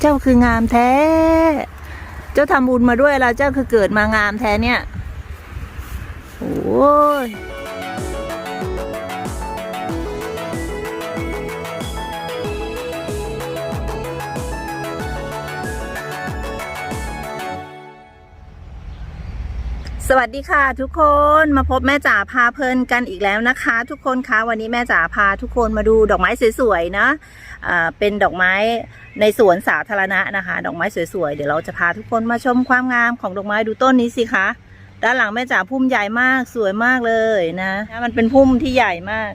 เจ้าคืองามแท้ เจ้าทำบุญมาด้วยแล้วเจ้าคือเกิดมางามแท้เนี่ย โอ้ย สวัสดีค่ะทุกคนมาพบแม่จ๋าพาเพลินกันอีกแล้วนะคะ ทุกคนคะวันนี้แม่จ๋าพาทุกคนมาดูดอกไม้สวยๆนะอ่าเป็นดอกไม้ในสวนสาธารณะนะคะ ดอกไม้สวยๆเดี๋ยวเราจะพาทุกคนมาชมความงามของดอกไม้ดูต้นนี้สิคะด้านหลังแม่จ๋าพุ่มใหญ่มากสวยมากเลยนะมันเป็นพุ่มที่ใหญ่มาก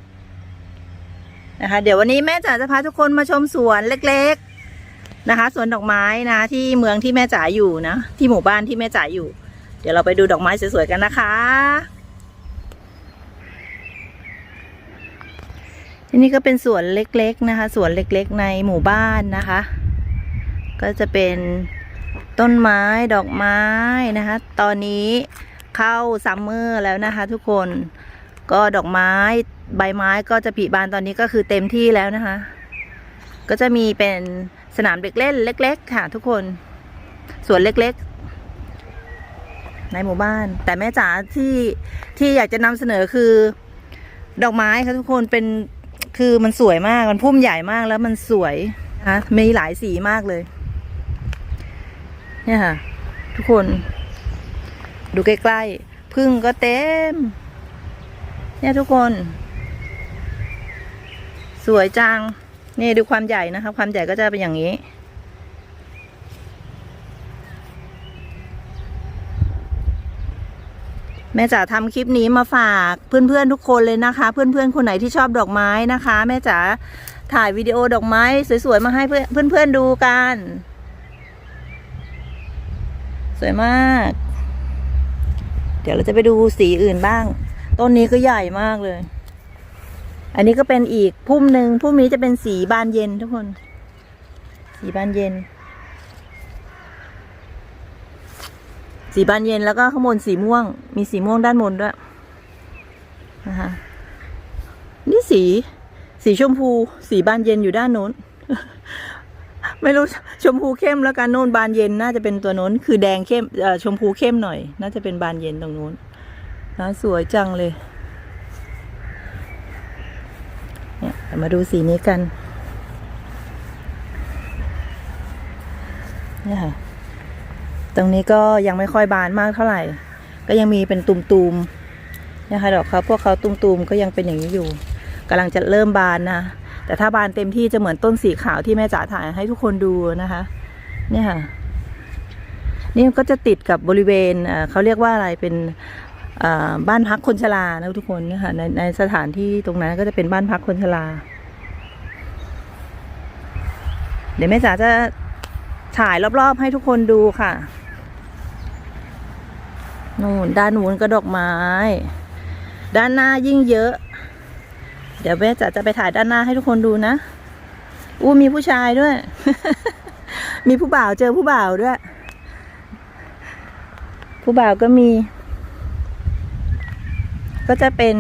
นะคะ เดี๋ยววันนี้แม่จ๋าจะพาทุกคนมาชมสวนเล็กๆนะคะสวนดอกไม้นะที่เมืองที่แม่จ๋าอยู่นะที่หมู่บ้านที่แม่จ๋าอยู่ เดี๋ยวเราไปดูดอกไม้สวยๆกันนะคะที่นี่ก็เป็นสวนเล็กๆนะคะ สวนเล็กๆในหมู่บ้านนะคะ ก็จะเป็นต้นไม้ดอกไม้นะคะ ตอนนี้เข้าซัมเมอร์แล้วนะคะทุกคนก็ดอกไม้ใบไม้ก็จะผลิบานตอนนี้ก็คือเต็มที่แล้วนะคะ ก็จะมีเป็นสนามเด็กเล่นเล็ก ๆ ค่ะทุกคนสวนเล็กๆ ในหมู่บ้าน แต่แม่จ๋าที่ที่อยากจะนำเสนอคือ ดอกไม้ค่ะทุกคนเป็นคือมันสวยมากมันพุ่มใหญ่มากแล้วมันสวยนะมีหลายสีมากเลย เนี่ยค่ะ ทุกคน ดูใกล้ๆพึ่งก็เต็ม เนี่ยทุกคน สวยจังนี่ดูความใหญ่นะคะ ความใหญ่ก็จะเป็นอย่างนี้ แม่จ๋าทำคลิปนี้มาฝากเพื่อนๆทุกคนเลยนะคะ เพื่อนๆคนไหนที่ชอบดอกไม้นะคะ แม่จ๋าถ่ายวิดีโอดอกไม้สวยๆมาให้เพื่อนเพื่อนๆดูกัน สวยมาก เดี๋ยวเราจะไปดูสีอื่นบ้าง ต้นนี้ก็ใหญ่มากเลย อันนี้ก็เป็นอีกพุ่มหนึ่งพุ่มนี้จะเป็นสีบานเย็นทุกคน สีบานเย็น สีบานเย็นแล้วก็ข้างบนสีม่วง มีสีม่วงด้านบนด้วยนะคะนี่สี สีชมพู สีบานเย็นอยู่ด้านโน้น ไม่รู้ชมพูเข้มแล้วกันโน้นบานเย็นน่าจะเป็นตัวโน้น คือแดงเข้มชมพูเข้มหน่อย น่าจะเป็นบานเย็นตรงโน้นนะสวยจังเลยเนี่ยมาดูสีนี้กันเนี่ยค่ะ ตรงนี้ก็ยังไม่ค่อยบานมากเท่าไหร่ ก็ยังมีเป็นตุมๆนะคะดอกเขาพวกเขาตุมๆก็ยังเป็นอย่างนี้อยู่กำลังจะเริ่มบานนะแต่ถ้าบานเต็มที่จะเหมือนต้นสีขาวที่แม่จ๋าถ่ายให้ทุกคนดูนะคะเนี่ยค่ะนี่ก็จะติดกับบริเวณเขาเรียกว่าอะไรเป็นบ้านพักคนชรานะทุกคนนะคะในในสถานที่ตรงนั้นก็จะเป็นบ้านพักคนชราเดี๋ยวแม่จ๋าจะถ่ายรอบๆให้ทุกคนดูค่ะ นู่นด้านนู้นก็ดอกไม้ ด้านหน้ายิ่งเยอะ เดี๋ยวแม่จะจะไปถ่ายด้านหน้าให้ทุกคนดูนะ อู้มีผู้ชายด้วย มีผู้บ่าวเจอผู้บ่าวด้วย ผู้บ่าวก็มี ก็จะเป็น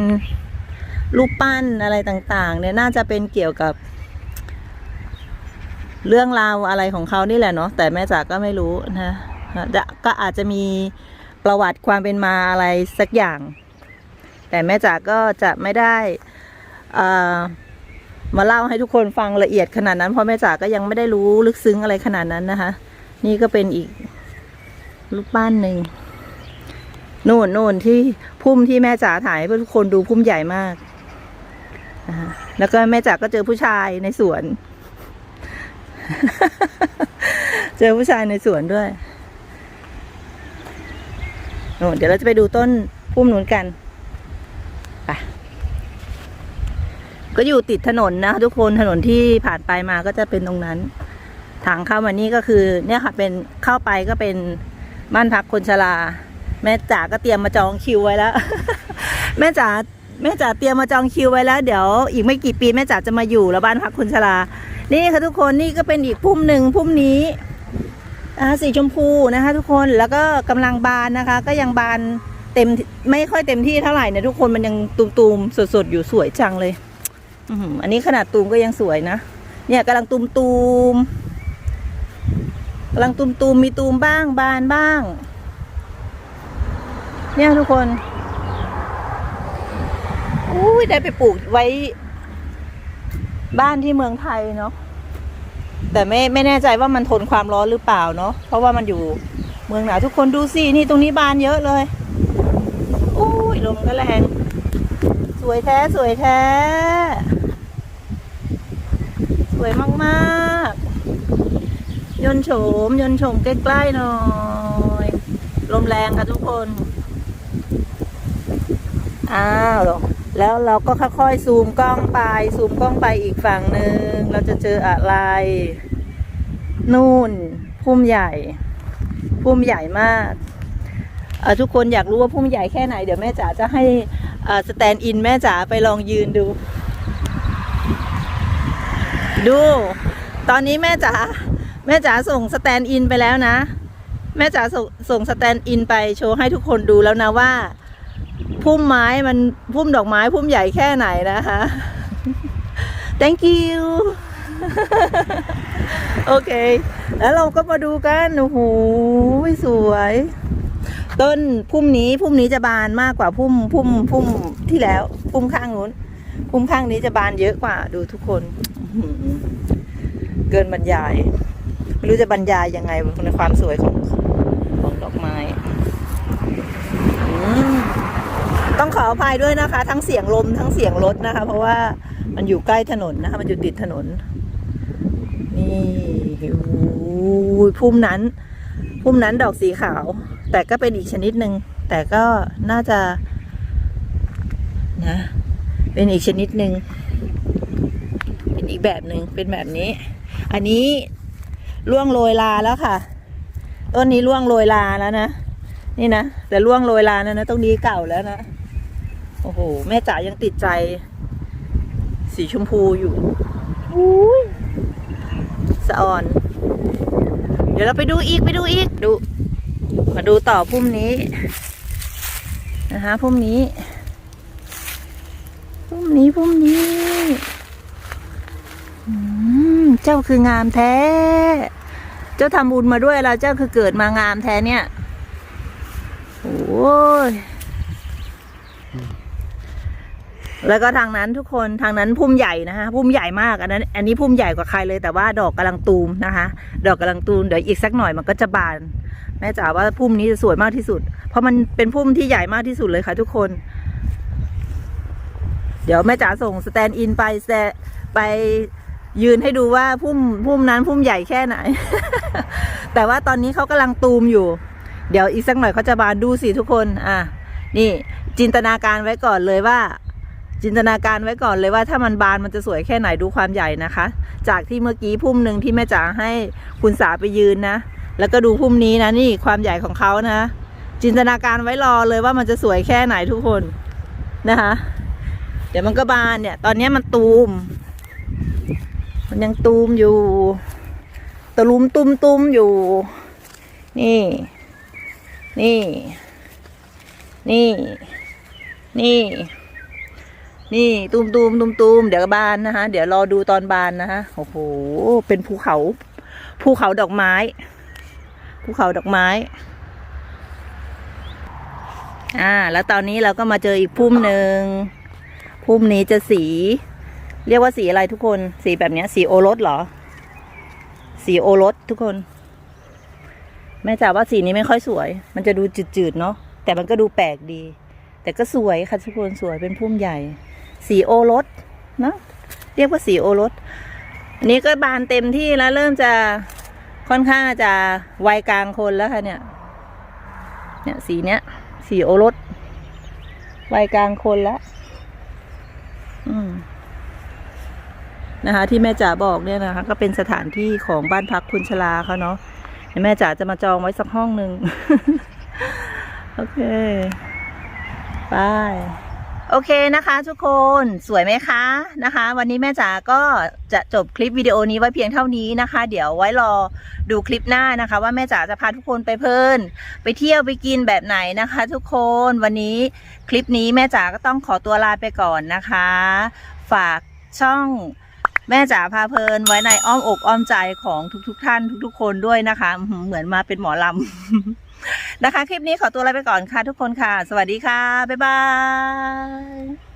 รูปปั้นอะไรต่างๆ เนี่ยน่าจะเป็นเกี่ยวกับ เรื่องราวอะไรของเขานี่แหละเนาะแต่แม่จ๋าก็ไม่รู้นะจะก็อาจจะมี ประวัติความเป็นมาอะไรสักอย่าง แต่แม่จ๋าก็จะไม่ได้อ่อมาเล่าให้ทุกคนฟังละเอียดขนาดนั้นเพราะแม่จ๋าก็ยังไม่ได้รู้ลึกซึ้งอะไรขนาดนั้นนะคะ นี่ก็เป็นอีกรูปปั้นหนึ่งนู่นนู่นที่พุ่มที่แม่จ๋าถ่ายให้ทุกคนดูพุ่มใหญ่มากนะคะแล้วก็แม่จ๋าก็เจอผู้ชายในสวน เจอผู้ชายในสวนด้วย โน่นเดี๋ยวเราจะไปดูต้นพุ่มนู้นกันไปก็อยู่ติดถนนนะทุกคนถนนที่ผ่านไปมาก็จะเป็นตรงนั้น ทางเข้ามานี่ก็คือ เนี่ยค่ะเป็นเข้าไปก็เป็นบ้านพักคนชรา แม่จ๋าก็เตรียมมาจองคิวไว้แล้ว แม่จ๋าแม่จ๋าเตรียมมาจองคิวไว้แล้ว เดี๋ยวอีกไม่กี่ปีแม่จ๋าจะมาอยู่แล้วบ้านพักคนชรา นี่ค่ะทุกคนนี่ก็เป็นอีกพุ่มหนึ่งพุ่มนี้ สีชมพูนะคะ ทุกคนแล้วก็กำลังบานนะคะ ก็ยังบานเต็มไม่ค่อยเต็มที่เท่าไหร่นะทุกคนมันยังตูมๆสดๆอยู่สวยจังเลยอืออันนี้ขนาดตูมก็ยังสวยนะเนี่ยกำลังตูมๆกำลังตูมตูมๆมีตูมบ้างบานบ้าง เนี่ยทุกคนอุ้ยได้ไปปลูกไว้ บ้านที่เมืองไทยเนาะ แต่ไม่ไม่แน่ใจว่ามันทนความร้อนหรือเปล่าเนาะเพราะว่ามันอยู่เมืองหนาวทุกคนดูสินี่ตรงนี้บานเยอะเลยอุ้ยลมก็แรงสวยแท้สวยแท้ สวยมากๆ ยนโฉมยนโฉมใกล้ๆหน่อยลมแรงค่ะทุกคน อ้าว แล้วเราก็ค่อยๆซูมกล้องไป ซูมกล้องไปอีกฝั่งหนึ่งเราจะเจออะไร นู่นพุ่มใหญ่ พุ่มใหญ่มากทุกคนอยากรู้ว่าพุ่มใหญ่แค่ไหน เดี๋ยวแม่จ๋าจะให้สแตนด์อินแม่จ๋าไปลองยืนดู ดู ตอนนี้แม่จ๋าแม่จ๋าส่งสแตนด์อินไปแล้วนะ แม่จ๋าส่งส่งสแตนด์อินไปโชว์ให้ทุกคนดูแล้วนะว่า พุ่มไม้มันพุ่มดอกไม้พุ่มใหญ่แค่ไหนนะคะ thank you โอเค แล้วเราก็มาดูกันโอ้โหสวย ต้นพุ่มนี้พุ่มนี้จะบานมากกว่าพุ่มพุ่มพุ่มที่แล้ว พุ่มข้างนู้น พุ่มข้างนี้จะบานเยอะกว่าดูทุกคน เกินบรรยาย ไม่รู้จะบรรยายยังไงในความสวยของดอกไม้อืม ต้องขออภัยด้วยนะคะ ทั้งเสียงลมทั้งเสียงรถนะคะ เพราะว่ามันอยู่ใกล้ถนนนะคะ มันอยู่ติดถนน นี่โอ้ยพุ่มนั้น พุ่มนั้นดอกสีขาว แต่ก็เป็นอีกชนิดหนึ่งแต่ก็น่าจะนะ เป็นอีกชนิดหนึ่งเป็นอีกแบบหนึ่งเป็นแบบนี้ อันนี้ล่วงโรยลาแล้วค่ะ ต้นนี้ล่วงโรยลาแล้วนะนี่นะแต่ล่วงโรยลาแล้วนะต้นนี้เก่าแล้วนะ โอ้โห แม่จ๋ายังติดใจ สีชมพูอยู่อุ้ยสะออน เดี๋ยวเราไปดูอีกไปดูอีกดู มาดูต่อพุ่มนี้นะคะพุ่มนี้พุ่มนี้พุ่มนี้อืมเจ้าคืองามแท้ เจ้าทำบุญมาด้วยแล้วเจ้าคือเกิดมางามแท้เนี่ย โอ้ย แล้วก็ทางนั้นทุกคนทางนั้นพุ่มใหญ่นะคะพุ่มใหญ่มากอันนั้น อันนี้พุ่มใหญ่กว่าใครเลยแต่ว่าดอกกำลังตูมนะคะ ดอกกำลังตูมเดี๋ยวอีกสักหน่อยมันก็จะบาน แม่จ๋าว่าพุ่มนี้จะสวยมากที่สุด เพราะมันเป็นพุ่มที่ใหญ่มากที่สุดเลยค่ะทุกคน เดี๋ยวแม่จ๋าส่งสแตนด์อินไปแตไปยืนให้ดูว่าพุ่มพุ่มนั้นพุ่มใหญ่แค่ไหน แต่ว่าตอนนี้เขากำลังตูมอยู่ เดี๋ยวอีกสักหน่อยเขาจะบานดูสิทุกคน อะ นี่จินตนาการไว้ก่อนเลยว่า จินตนาการไว้ก่อนเลยว่าถ้ามันบานมันจะสวยแค่ไหนดูความใหญ่นะคะ จากที่เมื่อกี้พุ่มหนึ่งที่แม่จ๋าให้คุณสาไปยืนนะ แล้วก็ดูพุ่มนี้นะนี่ความใหญ่ของเขานะ จินตนาการไว้รอเลยว่ามันจะสวยแค่ไหนทุกคนนะคะ เดี๋ยวมันก็บานเนี่ย ตอนนี้มันตูม มันยังตูมอยู่ตะลุมตุ้มตุ้มอยู่ นี่ นี่ นี่ นี่ นี่ตูมตูมตูมตูมเดี๋ยวก็บานนะคะ เดี๋ยวรอดูตอนบานนะคะโอ้โหเป็นภูเขา ภูเขาดอกไม้ ภูเขาดอกไม้ อ่า แล้วตอนนี้เราก็มาเจออีกพุ่มหนึ่งพุ่มนี้จะสี เรียกว่าสีอะไรทุกคนสีแบบนี้สีโอรสเหรอ สีโอรสทุกคน แม่จ๋าว่าสีนี้ไม่ค่อยสวย มันจะดูจืดๆเนาะแต่มันก็ดูแปลกดี แต่ก็สวยค่ะทุกคนสวยเป็นพุ่มใหญ่ สีโอรสเนาะเรียกว่าสีโอรสอันนี้ก็บานเต็มที่แล้วเริ่มจะค่อนข้างจะวัยกลางคนแล้วค่ะเนี่ย เนี่ยสีเนี้ย สีโอรสวัยกลางคนแล้วอืมนะคะ ที่แม่จ๋าบอกเนี่ยนะคะ ก็เป็นสถานที่ของบ้านพักคุณชลาเขาเนาะเดี๋ยวแม่จ๋าจะมาจองไว้สักห้องหนึ่ง โอเค ไปโอเคนะคะทุกคนสวยไหมคะนะคะ วันนี้แม่จ๋าก็จะจบคลิปวิดีโอนี้ไว้เพียงเท่านี้นะคะ เดี๋ยวไว้รอดูคลิปหน้านะคะ ว่าแม่จ๋าจะพาทุกคนไปเพลิน ไปเที่ยวไปกินแบบไหนนะคะ ทุกคนวันนี้คลิปนี้แม่จ๋าก็ต้องขอตัวลาไปก่อนนะคะ ฝากช่องแม่จ๋าพาเพลินไว้ในอ้อมอกอ้อมใจของทุกๆทท่านทุกๆ คนด้วยนะคะ เหมือนมาเป็นหมอลำ นะคะ คลิปนี้ขอตัวลาไปก่อนค่ะทุกคนค่ะ สวัสดีค่ะ บ๊ายบาย